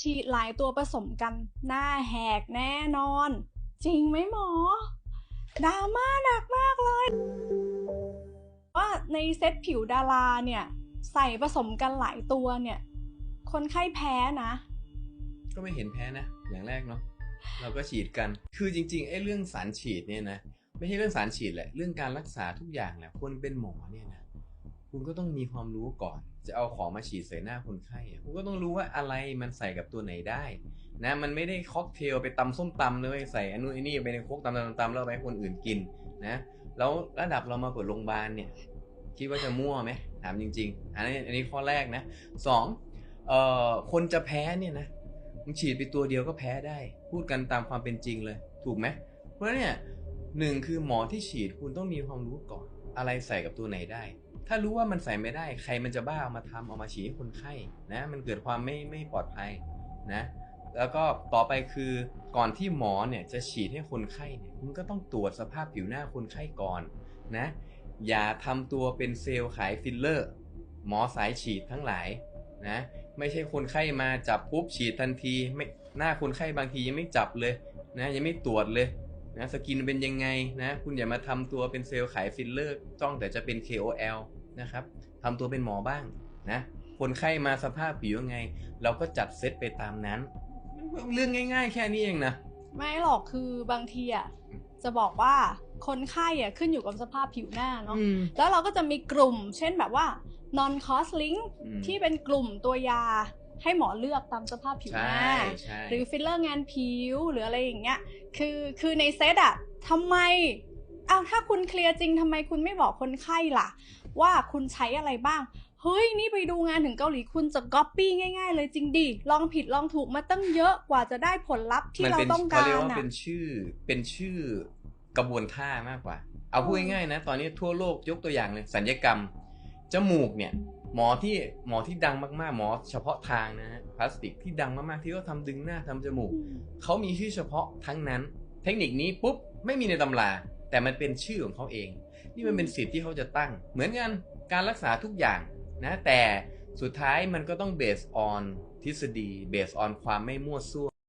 ฉีดหลายตัวผสมกัน หน้าแหกแน่นอน จริงไหมหมอดราม่าหนักมากเลย ว่าในเซตผิวดาราเนี่ย ใส่ผสมกันหลายตัวเนี่ย คนไข้แพ้นะ ก็ไม่เห็นแพ้นะ อย่างแรกเนาะเราก็ฉีดกัน คือจริงๆไอ้เรื่องสารฉีดเนี่ยนะ ไม่ใช่เรื่องสารฉีดแหละ เรื่องการรักษาทุกอย่างแหละ คนเป็นหมอเนี่ยนะ คุณก็ต้องมีความรู้ก่อน จะเอาของมาฉีดใส่หน้าคนไข้คุณก็ต้องรู้ว่าอะไรมันใส่กับตัวไหนได้ นะ มันไม่ได้ค็อกเทลไปตำส้มตำเลยใส่อันนู้นอันนี้ไปในโคกตำตำตำแล้วไปให้คนอื่นกินนะแล้วระดับเรามาเปิดโรงพยาบาลเนี่ย คิดว่าจะมั่วไหมถามจริง ๆ อันนี้อันนี้ข้อแรกนะสองเอ่อคนจะแพ้เนี่ยนะมึงฉีดไปตัวเดียวก็แพ้ได้ พูดกันตามความเป็นจริงเลย ถูกไหมเพราะเนี่ยหนึ่งคือหมอที่ฉีดคุณต้องมีความรู้ก่อน อะไรใส่กับตัวไหนได้ ถ้ารู้ว่ามันใส่ไม่ได้ใครมันจะบ้าเอามาทำเอามาฉีดให้คนไข้นะมันเกิดความไม่ไม่ปลอดภัยนะแล้วก็ต่อไปคือก่อนที่หมอเนี่ยจะฉีดให้คนไข้เนี่ยคุณก็ต้องตรวจสภาพผิวหน้าคนไข้ก่อนนะอย่าทำตัวเป็นเซลล์ขายฟิลเลอร์ หมอสายฉีดทั้งหลายนะไม่ใช่คนไข้มาจับปุ๊บฉีดทันทีไม่หน้าคนไข้บางทียังไม่จับเลยนะยังไม่ตรวจเลย นะสกินเป็นยังไงนะคุณอย่ามาทำตัวเป็นเซลล์ขายฟิลเลอร์จ้องแต่จะเป็น KOL นะครับทำตัวเป็นหมอบ้างนะคนไข้มาสภาพผิวยังไง เราก็จัดเซตไปตามนั้น เรื่องง่าย ๆ แค่นี้เองนะไม่หรอกคือบางทีอะจะบอกว่าคนไข้อะขึ้นอยู่กับสภาพผิวหน้าเนาะอืมแล้วเราก็จะมีกลุ่ม เช่นแบบว่า non cost link อืมที่เป็นกลุ่มตัวยา ให้หมอเลือกตามสภาพผิวหใช่น้าใช่หรือฟิลเลอร์งานผิวหรืออะไรอย่างเงี้ย คือคือในเซตอะทำไมอ้าวถ้าคุณเคลียร์จริงทำไมคุณไม่บอกคนไข้ล่ะ ว่าคุณใช้อะไรบ้างเฮ้ย นี่ไปดูงานถึงเกาหลีคุณจะก๊อปปี้ง่าย ๆ เลยจริงดิลองผิดลองถูกมาตั้งเยอะกว่าจะได้ผลลัพธ์ที่มันเราเป็นต้องเขากาเรียกรว่าอะเป็นชื่อเป็นชื่อกระบวนท่ามากกว่า เอาพูดง่ายๆนะ ตอนนี้ทั่วโลกยกตัวอย่างเลยสัญญกรรม จมูกเนี่ย หมอที่หมอที่ดังมากๆ หมอเฉพาะทางนะฮะพลาสติกที่ดังมากๆที่เขาทำดึงหน้าทำจมูกอืมเขามีชื่อเฉพาะทั้งนั้น เทคนิคนี้ปุ๊บไม่มีในตำรา แต่มันเป็นชื่อของเขาเอง นี่มันเป็นสิทธิ์ที่เขาจะตั้ง เหมือนกันการรักษาทุกอย่างนะแต่สุดท้ายมันก็ต้องเบสออนทฤษฎีเบสออนความไม่มั่วซั่ว